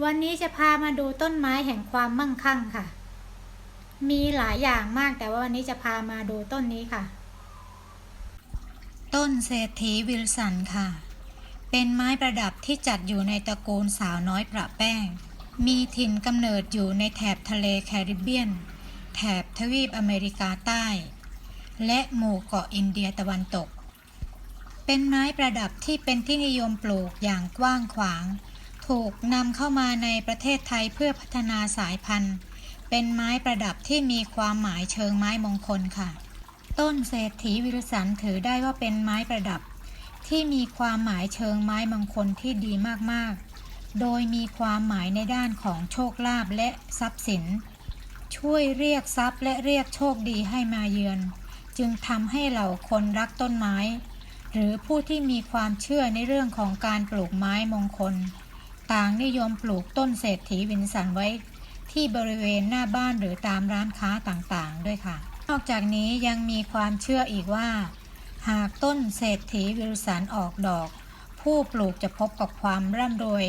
วันนี้จะพามาดูต้นไม้แห่งความมั่งคั่งค่ะ มีหลายอย่างมากแต่ว่าวันนี้จะพามาดูต้นนี้ค่ะ ต้นเศรษฐีวิลสันค่ะ เป็นไม้ประดับที่จัดอยู่ในตระกูลสาวน้อยประแป้ง มีถิ่นกำเนิดอยู่ในแถบทะเลแคริบเบียน แถบทวีปอเมริกาใต้ และหมู่เกาะอินเดียตะวันตก เป็นไม้ประดับที่เป็นที่นิยมปลูกอย่างกว้างขวาง ถูกนำเข้ามาในประเทศไทยเพื่อพัฒนาสายพันธุ์ เป็นไม้ประดับที่มีความหมายเชิงไม้มงคลค่ะ ต้นเศรษฐีวิลสันถือได้ว่าเป็นไม้ประดับ ที่มีความหมายเชิงไม้มงคลที่ดีมากๆ โดยมีความหมายในด้านของโชคลาภและทรัพย์สิน ช่วยเรียกทรัพย์และเรียกโชคดีให้มาเยือน จึงทำให้เหล่าคนรักต้นไม้ หรือผู้ที่มีความเชื่อในเรื่องของการปลูกไม้มงคล ต่างนิยมปลูกต้นเศรษฐีวินสันไว้ที่บริเวณหน้าบ้านหรือตามร้านค้าต่างๆ ด้วยค่ะ นอกจากนี้ยังมีความเชื่ออีกว่า หากต้นเศรษฐีวิลสันออกดอก ผู้ปลูกจะพบกับความร่ำรวย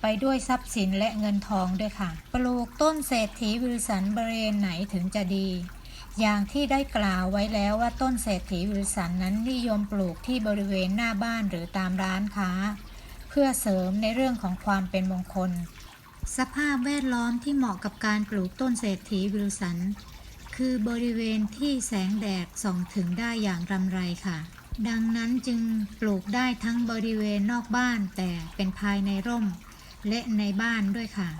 ไปด้วยทรัพย์สินและเงินทองด้วยค่ะ ปลูกต้นเศรษฐีวิลสันบริเวณไหนถึงจะดี อย่างที่ได้กล่าวไว้แล้วว่าต้นเศรษฐีวิลสันนั้นนิยมปลูกที่บริเวณหน้าบ้านหรือตามร้านค้า พื่อเสริมในเรื่องของความเป็นมงคล สภาพแวดล้อมที่เหมาะกับการปลูกต้นเศรษฐีวิลสัน คือบริเวณที่แสงแดดส่องถึงได้อย่างรำไรค่ะ ดังนั้นจึงปลูกได้ทั้งบริเวณนอกบ้านแต่เป็นภายในร่ม และในบ้านด้วยค่ะ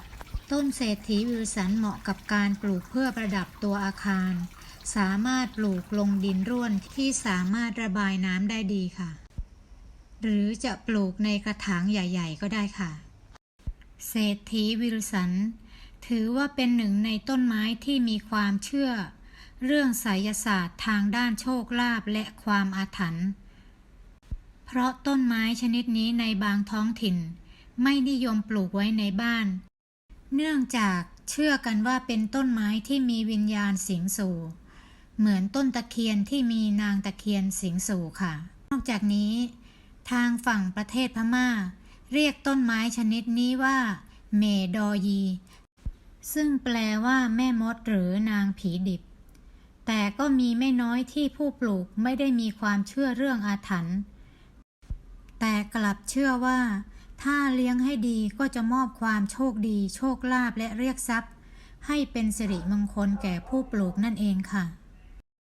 ต้นเศรษฐีวิลสันเหมาะกับการปลูกเพื่อประดับตัวอาคาร สามารถปลูกลงดินร่วนที่สามารถระบายน้ำได้ดีค่ะ หรือจะปลูกในกระถางใหญ่ ๆ ก็ได้ค่ะ เศรษฐีวิลสัน ถือว่าเป็นหนึ่งในต้นไม้ที่มีความเชื่อ เรื่องไสยศาสตร์ทางด้านโชคลาภและความอาถรรพ์เพราะต้นไม้ชนิดนี้ในบางท้องถิ่น ไม่นิยมปลูกไว้ในบ้าน เนื่องจากเชื่อกันว่าเป็นต้นไม้ที่มีวิญญาณสิงสู่เหมือนต้นตะเคียนที่มีนางตะเคียนสิงสู่ค่ะ นอกจากนี้ ทางฝั่งประเทศพม่า เรียกต้นไม้ชนิดนี้ว่า เมดอยี ซึ่งแปลว่าแม่มดหรือนางผีดิบ แต่ก็มีไม่น้อยที่ผู้ปลูกไม่ได้มีความเชื่อเรื่องอาถรรพ์แต่กลับเชื่อว่า ถ้าเลี้ยงให้ดีก็จะมอบความโชคดี โชคลาภและเรียกทรัพย์ ให้เป็นสิริมงคลแก่ผู้ปลูกนั่นเองค่ะ